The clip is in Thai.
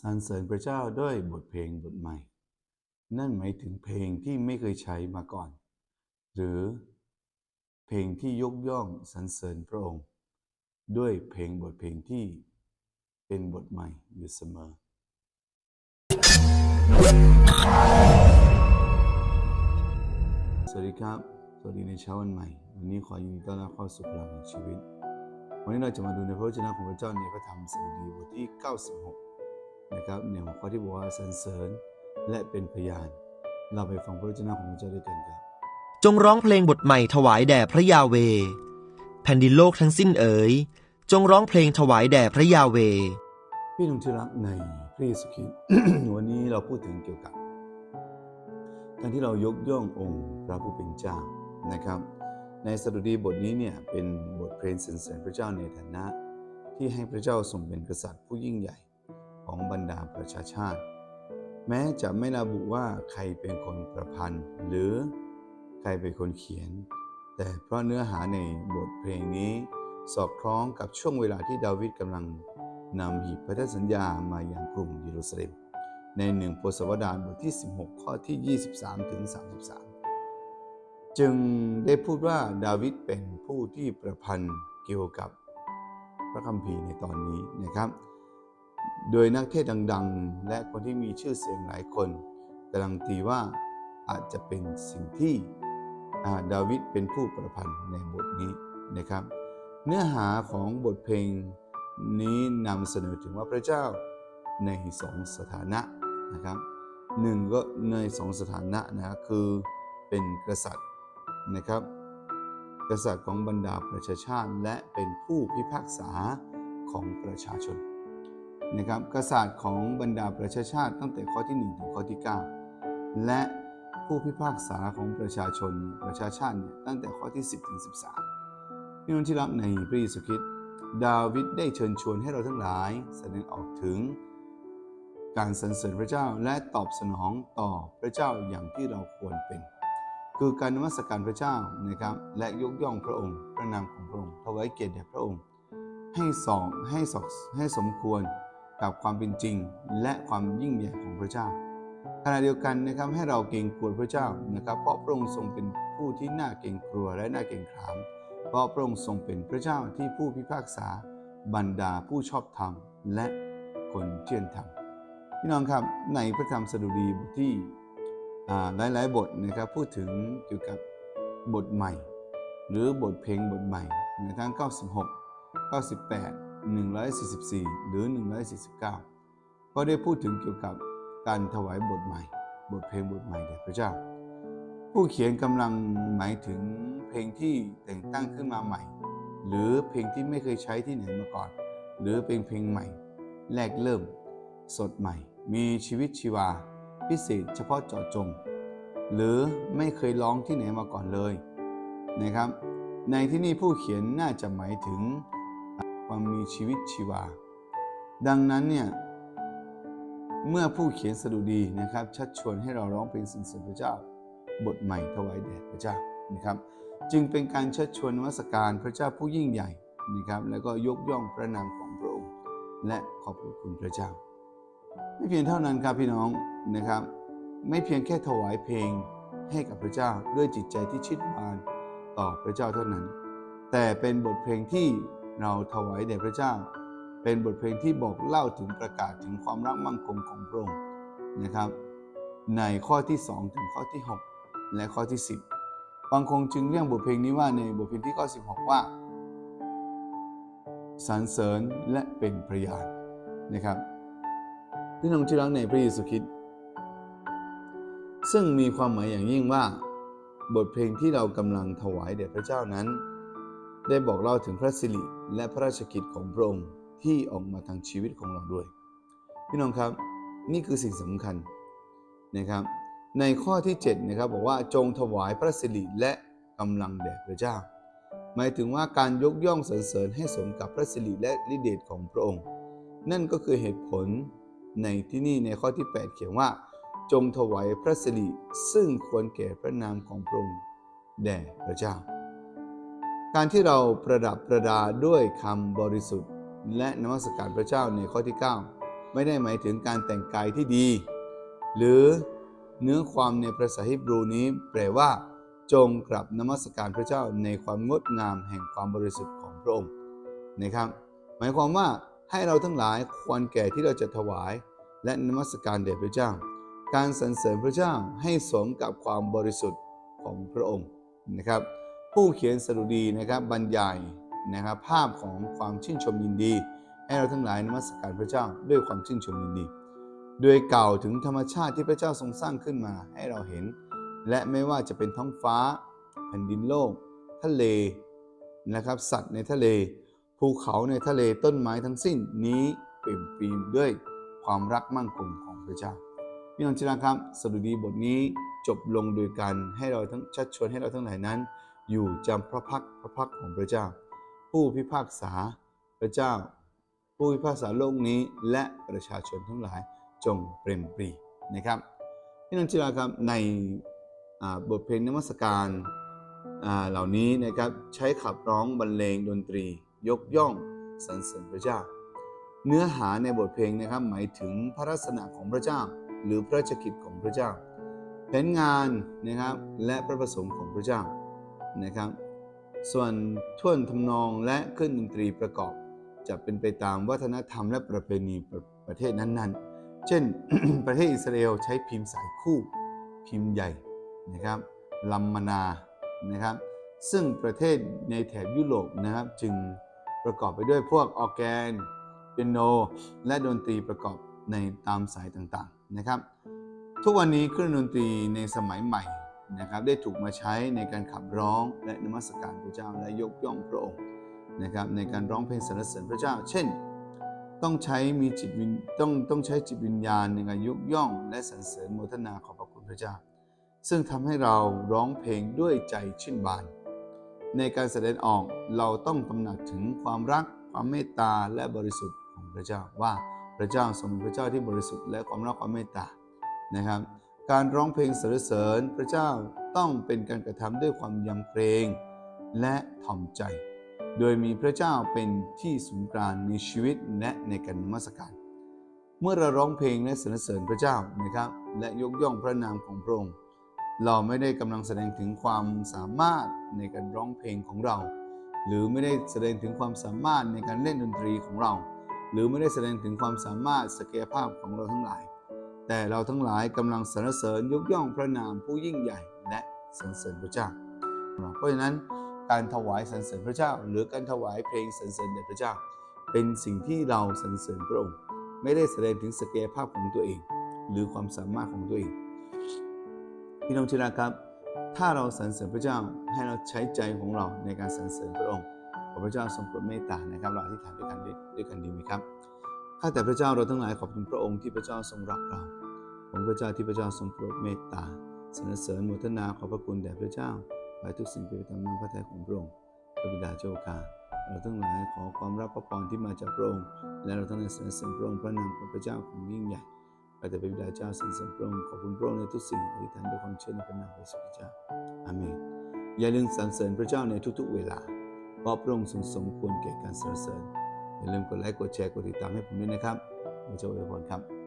สรรเสริญพระเจ้าด้วยบทเพลงบทใหม่ นั่นหมายถึงเพลงที่ไม่เคยใช้มาก่อน หรือเพลงที่ยกย่องสรรเสริญพระองค์ ด้วยเพลงบทเพลงที่เป็นบทใหม่อยู่เสมอ สวัสดีครับ สวัสดีในเช้าวันใหม่ วันนี้ขอยินดีต้อนรับเข้าสู่พลังแห่งชีวิต วันนี้เราจะมาดูในพระวจนะของพระเจ้าในพระธรรมสดุดีบทที่ 96 นะครับในหัวข้อที่บอกว่าสรรเสริญและเป็นพยาน เราไปฟังพระวจนะของพระเจ้าด้วยกันครับ จงร้องเพลงบทใหม่ถวายแด่พระยาเว แผ่นดินโลกทั้งสิ้นเอ๋ยจงร้องเพลงถวายแด่พระยาเว พี่น้องที่รักในพระเยซูคริสต์วันนี้เราพูดถึงเกี่ยวกับ การที่เรายกย่ององค์พระผู้เป็นเจ้านะครับ ในสดุดีบทนี้เนี่ยเป็นบทเพลงสรรเสริญพระเจ้าในฐานะ ที่ให้พระเจ้าทรงเป็นกษัตริย์ผู้ยิ่งใหญ่ ของบรรดาประชาชาติ แม้จะไม่ระบุว่าใครเป็นคนประพันธ์ หรือใครเป็นคนเขียน แต่เพราะเนื้อหาในบทเพลงนี้ สอดคล้องกับช่วงเวลาที่ดาวิดกำลังนำหีบพันธสัญญามายังกรุงเยรูซาเล็มในหนึ่งโพสวดานบทที่ 16 ข้อที่ 23 ถึง 33 จึงได้พูดว่าดาวิดเป็นผู้ที่ประพันธ์เกี่ยวกับพระคัมภีร์ในตอนนี้นะครับ โดยนักเทศดังๆ และคนที่มีชื่อเสียงหลายคนกำลังตีว่าอาจจะเป็นสิ่งที่าดาวิดเป็นผู้ประพันธ์ในบทนี้นะครับ เนื้อหาของบทเพลงนี้นำเสนอถึงว่าพระเจ้าในสองสถานะนะครับหนึ่งก็ในสองสถานะนะคือเป็นกษัตริย์นะครับ กษัตริย์ของบรรดาประชาชาติและเป็นผู้พิพากษาของประชาชน นะครับกษัตริย์ของบรรดาประชาชาติตั้งแต่ข้อที่ 1 ถึงข้อที่ 9 และผู้พิพากษาของประชาชนประชาชาติตั้งแต่ข้อที่ 10 ถึง 13 พี่น้องที่รักในพระเยซูคริสต์ดาวิดได้เชิญชวนให้เราทั้งหลายแสดงออกถึงการสรรเสริญพระเจ้าและตอบสนองต่อพระเจ้าอย่างที่เราควรเป็น คือการนมัสการพระเจ้านะครับและยกย่องพระองค์ พระนามของพระองค์ถวายเกียรติแด่พระองค์ ให้สองให้สอกให้สมควร กับความเป็นจริงและความยิ่งใหญ่ของพระเจ้าขณะเดียวกันนะครับให้เราเกรงกลัวพระเจ้านะครับ เพราะพระองค์ทรงเป็นผู้ที่น่าเกรงกลัวและน่าเกรงขาม เพราะพระองค์ทรงเป็นพระเจ้าที่ผู้พิพากษาบรรดาผู้ชอบธรรมและคนเที่ยนธรรมพี่น้องครับในพระธรรมสดุดีบทที่อ่าหลายๆ บทนะครับพูดถึงเกี่ยวกับบทใหม่ หรือบทเพลงบทใหม่ในทั้ง 96 98 144 หรือ 149 ก็ได้พูดถึงเกี่ยวกับการถวายบทใหม่ บทเพลงบทใหม่แด่พระเจ้า ผู้เขียนกำลังหมายถึงเพลงที่แต่งตั้งขึ้นมาใหม่ หรือเพลงที่ไม่เคยใช้ที่ไหนมาก่อน หรือเป็นเพลงใหม่ แรกเริ่ม สดใหม่ มีชีวิตชีวา พิเศษเฉพาะเจาะจง หรือไม่เคยร้องที่ไหนมาก่อนเลยนะครับ ในที่นี้ผู้เขียนน่าจะหมายถึง ความมีชีวิตชีวา ดังนั้นเนี่ยเมื่อผู้เขียนสดุดีนะครับ ชักชวนให้เราร้องเพลงสรรเสริญพระเจ้า บทใหม่ถวายแด่พระเจ้านะครับ จึงเป็นการชักชวนนมัสการพระเจ้าผู้ยิ่งใหญ่นะครับแล้วก็ยกย่องพระนามของพระองค์ และขอบคุณพระเจ้า ไม่เพียงเท่านั้นครับพี่น้องนะครับ ไม่เพียงแค่ถวายเพลงให้กับพระเจ้าด้วยจิตใจที่ชิดบานต่อพระเจ้าเท่านั้น แต่เป็นบทเพลงที่ เราถวายแด่พระเจ้า เป็นบทเพลงที่บอกเล่าถึงประกาศถึงความรักมั่นคงของพระองค์นะครับ ในข้อที่ 2 ถึงข้อที่ 6 และข้อที่ 10 บางคงจึงเรียกบทเพลงนี้ว่าในบทเพลงที่ข้อ 16 ว่าสรรเสริญและเป็นพยานนะครับพี่น้องที่รักในพระเยซูคริสต์ซึ่งมีความหมายอย่างยิ่งว่า บทเพลงที่เรากำลังถวายแด่พระเจ้านั้น ได้บอกเล่าถึงพระสิริและพระราชกิจของพระองค์ที่ออกมาทางชีวิตของเราด้วย พี่น้องครับนี่คือสิ่งสำคัญนะครับ ในข้อที่7นะครับบอกว่าจงถวายพระสิริและกำลังแด่พระเจ้า หมายถึงว่าการยกย่องสรรเสริญให้สมกับพระสิริและฤทธิเดชของพระองค์ นั่นก็คือเหตุผลในที่นี่ในข้อที่ 8 เขียนว่า จงถวายพระสิริซึ่งควรแก่พระนามของพระองค์แด่พระเจ้า การที่เราประดับประดาด้วยคำบริสุทธิ์ และนมัสการพระเจ้าในข้อที่ 9 ไม่ได้หมายถึงการแต่งกายที่ดี หรือเนื้อความในภาษาฮิบรูนี้ แปลว่า จงกราบนมัสการพระเจ้าในความงดงามแห่งความบริสุทธิ์ของพระองค์นะครับ หมายความว่าให้เราทั้งหลายควรแก่ที่เราจะถวาย และนมัสการแด่พระเจ้า การสรรเสริญพระเจ้าให้สมกับความบริสุทธิ์ของพระองค์นะครับ ผู้เขียนสดุดีนะครับบรรยายนะครับภาพของความชื่นชมยินดี ให้เราทั้งหลายนมัสการพระเจ้าด้วยความชื่นชมยินดี โดยกล่าวถึงธรรมชาติที่พระเจ้าทรงสร้างขึ้นมาให้เราเห็น และไม่ว่าจะเป็นท้องฟ้า แผ่นดินโลก ทะเลนะครับ สัตว์ในทะเล ภูเขาในทะเลต้นไม้ทั้งสิ้นนี้เปลี่ยนปรีด้วยความรักมั่นคงของพระเจ้าพี่น้องที่รักครับสดุดีบทนี้จบลงโดยการให้เราทั้งชักชวนให้เราทั้งหลายนั้น อยู่จำพระพักพระพักของพระเจ้า ผู้พิพากษาพระเจ้า ผู้พิพากษาโลกนี้และประชาชนทั้งหลายจงเปรมปรีนะครับพี่น้องที่รักครับในบทเพลงนมัสการเหล่านี้นะครับใช้ขับร้องบรรเลงดนตรี ยกย่องสรรเสริญพระเจ้า เนื้อหาในบทเพลงนะครับหมายถึงพระลักษณะของพระเจ้า หรือพระราชกิจของพระเจ้าแผนงานนะครับและพระประสงค์ของพระเจ้า นะครับ ส่วนท่วนทำนองและเครื่องดนตรีประกอบ จะเป็นไปตามวัฒนธรรมและประเพณีประประเทศนั้นๆ เช่น ประเทศอิสราเอลใช้พิมพ์สายคู่ พิมพ์ใหญ่นะครับลัมมานานะครับ ซึ่งประเทศในแถบยุโรปนะครับ จึงประกอบไปด้วยพวกออแกนเปียโน และดนตรีประกอบในตามสายต่างๆนะครับ ทุกวันนี้เครื่องดนตรีในสมัยใหม่ นะครับได้ถูกมาใช้ในการขับร้องและนมัสการพระเจ้าและยกย่องพระองค์นะครับในการร้องเพลงสรรเสริญพระเจ้า เช่น ต้องใช้มีจิตวิญต้องต้องใช้จิตวิญญาณในการยกย่องและสรรเสริญโมทนาขอบพระคุณพระเจ้า ซึ่งทำให้เราร้องเพลงด้วยใจชื่นบาน ในการแสดงออกเราต้องตระหนักถึงความรัก ความเมตตาและบริสุทธิ์ของพระเจ้าว่าพระเจ้าทรงเป็นพระเจ้าที่บริสุทธิ์และความรักความเมตตานะครับ การร้องเพลงสรรเสริญพระเจ้าต้องเป็นการกระทำด้วยความยำเกรงและถ่อมใจ โดยมีพระเจ้าเป็นที่ศูนย์กลางในชีวิตและในการนมัสการ เมื่อเราร้องเพลงและสรรเสริญพระเจ้านะครับ และยกย่องพระนามของพระองค์เราไม่ได้กำลังแสดงถึงความสามารถในการร้องเพลงของเรา หรือไม่ได้แสดงถึงความสามารถในการเล่นดนตรีของเรา หรือไม่ได้แสดงถึงความสามารถศักยภาพของเราทั้งหลาย แต่เราทั้งหลายกำลังสรรเสริญยกย่องพระนามผู้ยิ่งใหญ่และสรรเสริญพระเจ้า เพราะฉะนั้นการถวายสรรเสริญพระเจ้า หรือการถวายเพลงสรรเสริญแด่พระเจ้า เป็นสิ่งที่เราสรรเสริญพระองค์ ไม่ได้แสดงถึงศักยภาพของตัวเอง หรือความสามารถของตัวเองพี่น้องที่รักครับ ถ้าเราสรรเสริญพระเจ้าให้เราใช้ใจของเราในการสรรเสริญพระองค์ขอพระเจ้าทรงโปรดเมตตานะครับเราอธิษฐานด้วยกันด้วยกันดีไหมครับ ข้าแต่พระเจ้าเราทั้งหลายขอบคุณพระองค์ที่พระเจ้าทรงรักเราขอบพระเจ้าที่พระเจ้าทรงโปรดเมตตาสรรเสริญโมทนาขอบพระคุณแด่พระเจ้าขอให้ทุกสิ่งเป็นไปตามน้ำพระทัยของพระองค์พระบิดาเจ้าข้าเราทั้งหลายขอความรับพระพรที่มาจากพระองค์และเราทั้งหลายสรรเสริญพระองค์พระนามของพระเจ้าของยิ่งใหญ่ข้าแต่พระบิดาเจ้าสรรเสริญพระองค์ขอบคุณพระองค์ในทุกสิ่งอธิษฐานด้วยความเชื่อในพระนามพระสุเจ้าอาเมนอย่าลืมสรรเสริญพระเจ้าในทุกๆ เวลาเพราะพระองค์ทรงสมควรแก่การสรรเสริญ อย่าลืมกดไลค์กดแชร์กดติดตามให้ผมด้วยนะครับพระเจ้าอวยพรครับ